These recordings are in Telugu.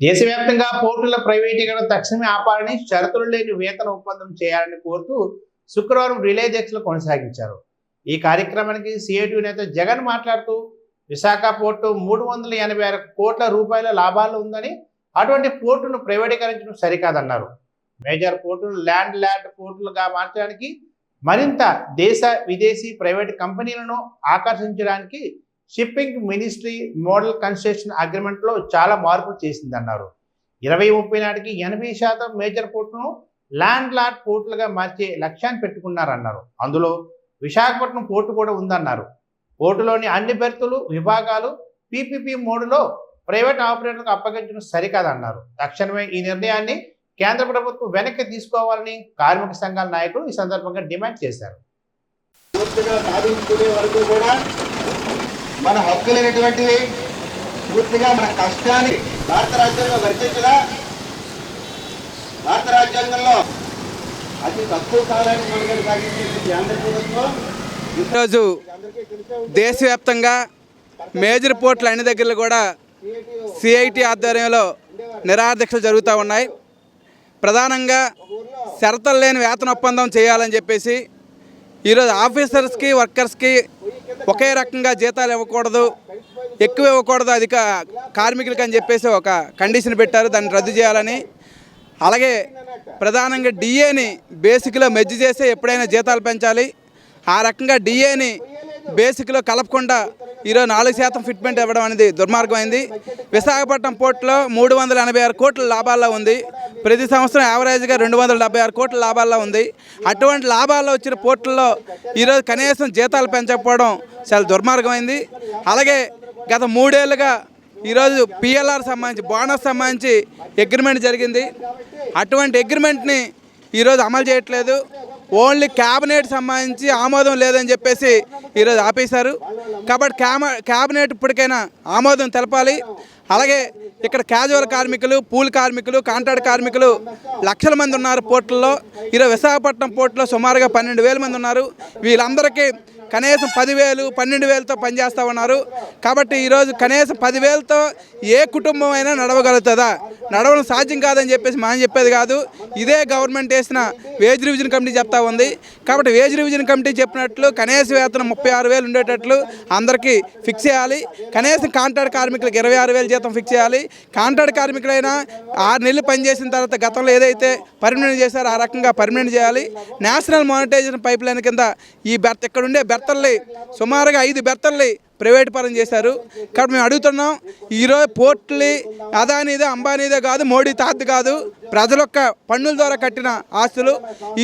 దేశవ్యాప్తంగా పోర్టుల ప్రైవేటీకరణ తక్షణమే ఆపాలని షరతులు లేని వేతన ఒప్పందం చేయాలని కోరుతూ శుక్రవారం రిలే దీక్షలు కొనసాగించారు. ఈ కార్యక్రమానికి సిఐటి నేత జగన్ మాట్లాడుతూ విశాఖ పోర్టు మూడు వందల ఎనభై ఆరు కోట్ల రూపాయల లాభాలు ఉందని అటువంటి పోర్టును ప్రైవేటీకరించడం సరికాదన్నారు. మేజర్ పోర్టును ల్యాండ్ ల్యాండ్ పోర్టులుగా మార్చడానికి మరింత దేశ విదేశీ ప్రైవేట్ కంపెనీలను ఆకర్షించడానికి షిప్పింగ్ మినిస్ట్రీ మోడల్ కన్స్ట్రక్షన్ అగ్రిమెంట్లో చాలా మార్పులు చేసిందన్నారు. ఇరవై ముప్పై నాటికి ఎనభై శాతం మేజర్ పోర్టును ల్యాండ్ లాట్ పోర్టులుగా మార్చే లక్ష్యాన్ని పెట్టుకున్నారన్నారు. అందులో విశాఖపట్నం పోర్టు కూడా ఉందన్నారు. పోర్టులోని అన్ని బెర్తులు విభాగాలు పీపీపీ మోడ్లో ప్రైవేట్ ఆపరేటర్లకు అప్పగించడం సరికాదన్నారు. తక్షణమే ఈ నిర్ణయాన్ని కేంద్ర ప్రభుత్వం వెనక్కి తీసుకోవాలని కార్మిక సంఘాల నాయకులు ఈ సందర్భంగా డిమాండ్ చేశారు. మన హక్కులు అనేటువంటివి పూర్తిగా మన కష్టాన్ని భారత రాజ్యాంగంలో వర్తించగా భారత రాజ్యాంగంలో అతి తక్కువ కాలానికి మనుగడ సాగించేది కేంద్ర ప్రభుత్వం. ఈరోజు దేశవ్యాప్తంగా మేజర్ పోర్టులు అన్ని దగ్గరలో కూడా సిఐటి ఆధ్వర్యంలో నిరాదీక్షలు జరుగుతూ ఉన్నాయి. ప్రధానంగా షరతులు లేని వేతన ఒప్పందం చేయాలని చెప్పేసి ఈరోజు ఆఫీసర్స్కి వర్కర్స్కి ఒకే రకంగా జీతాలు ఇవ్వకూడదు ఎక్కువ ఇవ్వకూడదు అధిక కార్మికులకు అని చెప్పేసి ఒక కండిషన్ పెట్టారు దాన్ని రద్దు చేయాలని. అలాగే ప్రధానంగా డిఏని బేసిక్లో మెజ్జి చేసి ఎప్పుడైనా జీతాలు పెంచాలి. ఆ రకంగా డిఏని బేసిక్లో కలపకుండా ఈరోజు నాలుగు శాతం ఫిట్మెంట్ ఇవ్వడం అనేది దుర్మార్గమైంది. విశాఖపట్నం పోర్టులో మూడు వందల ఎనభై ఆరు కోట్ల లాభాల్లో ఉంది. ప్రతి సంవత్సరం యావరేజ్గా రెండు వందల డెబ్బై ఆరు కోట్ల లాభాల్లో ఉంది. అటువంటి లాభాల్లో వచ్చిన పోర్టుల్లో ఈరోజు కనీసం జీతాలు పెంచకపోవడం చాలా దుర్మార్గమైంది. అలాగే గత మూడేళ్ళుగా ఈరోజు పిఎల్ఆర్ సంబంధించి బోనస్ సంబంధించి అగ్రిమెంట్ జరిగింది. అటువంటి అగ్రిమెంట్ని ఈరోజు అమలు చేయట్లేదు. ఓన్లీ క్యాబినెట్ సంబంధించి ఆమోదం లేదని చెప్పేసి ఈరోజు ఆపేశారు. కాబట్టి క్యామ క్యాబినెట్ ఇప్పటికైనా ఆమోదం తెలపాలి. అలాగే ఇక్కడ క్యాజువల్ కార్మికులు పూల్ కార్మికులు కాంట్రాక్ట్ కార్మికులు లక్షల మంది ఉన్నారు పోర్టుల్లో. ఈరోజు విశాఖపట్నం పోర్టులో సుమారుగా పన్నెండు వేల మంది ఉన్నారు. వీళ్ళందరికీ కనీసం పదివేలు పన్నెండు వేలతో పనిచేస్తూ ఉన్నారు. కాబట్టి ఈరోజు కనీసం పదివేలతో ఏ కుటుంబం అయినా నడవగలుగుతుందా? నడవడం సాధ్యం కాదని చెప్పేసి మనం చెప్పేది కాదు. ఇదే గవర్నమెంట్ వేసిన వేజ్ రివిజన్ కమిటీ చెప్తా ఉంది. కాబట్టి వేజ్ రివిజన్ కమిటీ చెప్పినట్లు కనీస వేతనం ముప్పై ఆరు వేలు ఉండేటట్లు అందరికీ ఫిక్స్ చేయాలి. కనీసం కాంట్రాక్ట్ కార్మికులకు ఇరవై ఆరు వేలు జీతం ఫిక్స్ చేయాలి. కాంట్రాక్ట్ కార్మికులైనా ఆరు నెలలు పనిచేసిన తర్వాత గతంలో ఏదైతే పర్మనెంట్ చేశారో ఆ రకంగా పర్మనెంట్ చేయాలి. నేషనల్ మానిటైజేషన్ పైప్ లైన్ కింద ఈ బెర్త్ ఎక్కడుండే బెర్తల్ని సుమారుగా ఐదు బెర్తల్ని ప్రైవేట్ పరం చేశారు. కాబట్టి మేము అడుగుతున్నాం ఈరోజు పోర్టులు అదానిదే అంబానీదే కాదు మోడీ తాత కాదు ప్రజల యొక్క పన్నుల ద్వారా కట్టిన ఆస్తులు.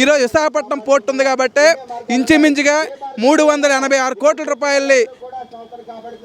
ఈరోజు విశాఖపట్నం పోర్టు ఉంది కాబట్టి ఇంచుమించుగా మూడు వందల ఎనభై ఆరు కోట్ల రూపాయలని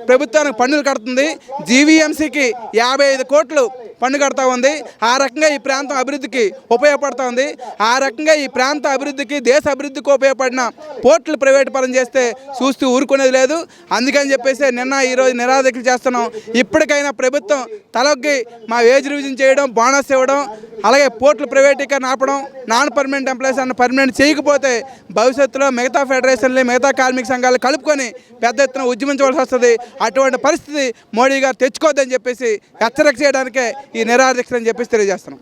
ప్రభుత్వానికి పన్నులు కడుతుంది. జీవీఎంసీకి యాభై ఐదు కోట్లు పన్ను కడతా ఉంది. ఆ రకంగా ఈ ప్రాంతం అభివృద్ధికి ఉపయోగపడతా ఉంది. ఆ రకంగా ఈ ప్రాంత అభివృద్ధికి దేశ అభివృద్ధికి ఉపయోగపడిన పోర్టులు ప్రైవేట్ పరం చేస్తే చూస్తూ ఊరుకునేది లేదు. అందుకని చెప్పేసి నిన్న ఈరోజు నిరాదీక్షలు చేస్తున్నాం. ఇప్పటికైనా ప్రభుత్వం తలొగ్గి మా వేజ్ రివిజన్ చేయడం బోనస్ ఇవ్వడం అలాగే పోర్టులు ప్రైవేటీకరణ ఆపడం నాన్ పర్మనెంట్ ఎంప్లాయీస్ అన్న పర్మనెంట్ చేయకపోతే భవిష్యత్తులో మిగతా ఫెడరేషన్లు మిగతా కార్మిక సంఘాలు కలుపుకొని పెద్ద ఎత్తున ఉద్యమించవలసి వస్తుంది. అటువంటి పరిస్థితి మోడీ గారు తెచ్చుకోవద్దని చెప్పేసి హెచ్చరిక చేయడానికే ఈ నిరాదీక్ష అని చెప్పేసి తెలియజేస్తున్నాం.